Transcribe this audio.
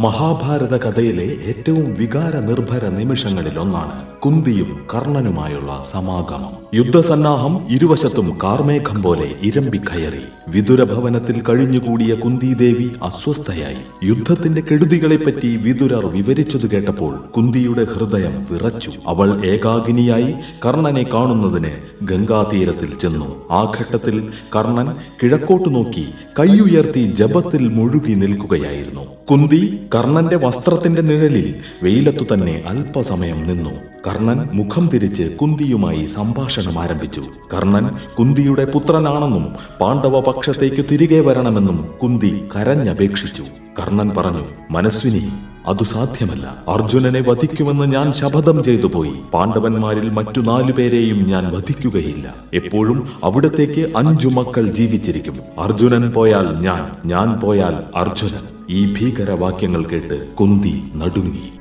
മഹാഭാരത കഥയിലെ ഏറ്റവും വികാര നിർഭര നിമിഷങ്ങളിൽ ഒന്നാണ് കുന്തിയും കർണനുമായുള്ള സമാഗമം. യുദ്ധസന്നാഹം ഇരുവശത്തും കാർമേഘം പോലെ ഇരമ്പിക്കയറി വിദുരഭവനത്തിൽ കഴിഞ്ഞുകൂടിയ കുന്തിദേവി അസ്വസ്ഥയായി. യുദ്ധത്തിന്റെ കെടുതികളെപ്പറ്റി വിദുരർ വിവരിച്ചതു കേട്ടപ്പോൾ കുന്തിയുടെ ഹൃദയം വിറച്ചു. അവൾ ഏകാഗിനിയായി കർണനെ കാണുന്നതിന് ഗംഗാതീരത്തിൽ ചെന്നു. ആ ഘട്ടത്തിൽ കർണൻ കിഴക്കോട്ടു നോക്കി കൈയുയർത്തി ജപത്തിൽ മുഴുകി നിൽക്കുകയായിരുന്നു. കുന്തി കർണന്റെ വസ്ത്രത്തിന്റെ നിഴലിൽ വെയിലത്തു തന്നെ അല്പസമയം നിന്നു. കർണൻ മുഖം തിരിച്ച് കുന്തിയുമായി സംഭാഷണം ആരംഭിച്ചു. കർണൻ കുന്തിയുടെ പുത്രനാണെന്നും പാണ്ഡവ പക്ഷത്തേക്ക് തിരികെ വരണമെന്നും കുന്തി കരഞ്ഞപേക്ഷിച്ചു. കർണൻ പറഞ്ഞു മനസ്വിനി അതു സാധ്യമല്ല. അർജുനനെ വധിക്കുമെന്ന് ഞാൻ ശപഥം ചെയ്തു പോയി. പാണ്ഡവന്മാരിൽ മറ്റു നാലുപേരെയും ഞാൻ വധിക്കുകയില്ല. എപ്പോഴും അവിടത്തേക്ക് അഞ്ചു മക്കൾ ജീവിച്ചിരിക്കും. അർജുനൻ പോയാൽ ഞാൻ ഞാൻ പോയാൽ അർജുനൻ. ഈ ഭീകരവാക്യങ്ങൾ കേട്ട് കുന്തി നടുങ്ങി.